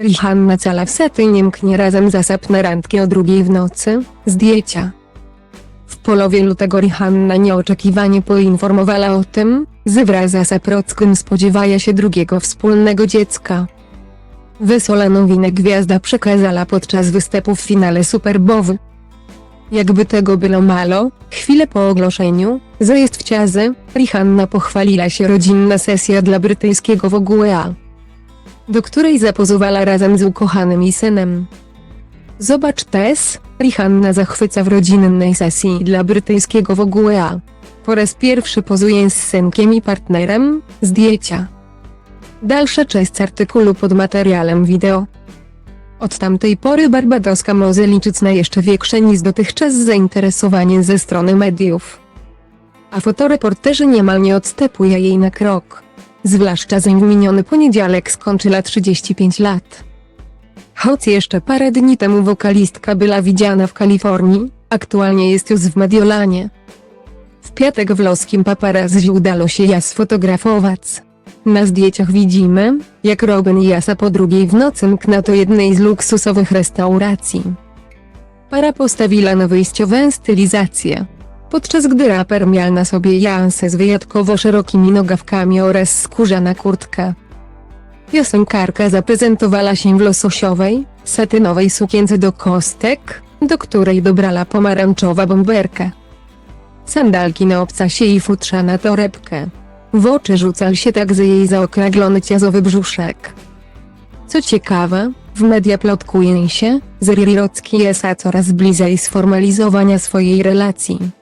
Rihanna cala w sety nie mknie razem zasap na randki o drugiej w nocy, zdjęcia. W połowie lutego Rihanna nieoczekiwanie poinformowała o tym, że wraz z Asaprockim spodziewa się drugiego wspólnego dziecka. Wesoła nowinę gwiazda przekazała podczas występu w finale Super Bowl. Jakby tego było mało, chwilę po ogłoszeniu, że jest w ciazy, Rihanna pochwaliła się rodzinna sesja dla brytyjskiego WGA, do której zapozowała razem z ukochanym i synem. Zobacz też, Rihanna zachwyca w rodzinnej sesji dla brytyjskiego WGA. Po raz pierwszy pozuje z synkiem i partnerem, zdjęcia. Dalsza część artykułu pod materiałem wideo. Od tamtej pory Barbadoska może liczyć na jeszcze większe niż dotychczas zainteresowanie ze strony mediów. A fotoreporterzy niemal nie odstępują jej na krok. Zwłaszcza w miniony poniedziałek skończyła 35 lat. Choć jeszcze parę dni temu wokalistka była widziana w Kalifornii, aktualnie jest już w Mediolanie. W piatek w loskim paparazzi udało się ją sfotografować. Na zdjęciach widzimy, jak Robin i Jasa po drugiej w nocy mkna do jednej z luksusowych restauracji. Para postawiła na wyjściową stylizację. Podczas gdy raper miał na sobie jansę z wyjątkowo szerokimi nogawkami oraz skórzana kurtka. Piosenkarka zaprezentowała się w lososiowej, satynowej sukience do kostek, do której dobrała pomarańczowa bomberka. Sandalki na obcasie i futrzana torebkę. W oczy rzucał się także jej zaokrąglony ciazowy brzuszek. Co ciekawe, w media plotkuje się, że Rirocki jest coraz bliżej sformalizowania swojej relacji.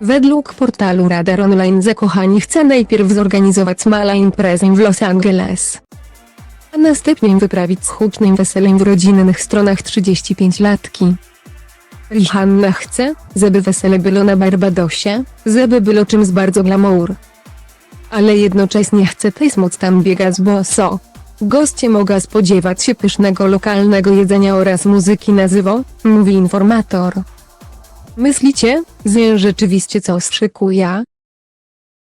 Według portalu Radar Online zakochani chce najpierw zorganizować mała imprezę w Los Angeles. A następnie wyprawić z hucznym weselem w rodzinnych stronach 35-latki. Rihanna chce, żeby wesele było na Barbadosie, żeby było czymś bardzo glamour. Ale jednocześnie chce też móc tam biegać boso. Goście mogą spodziewać się pysznego lokalnego jedzenia oraz muzyki na żywo, mówi informator. Myślicie, że rzeczywiście coś szykuje?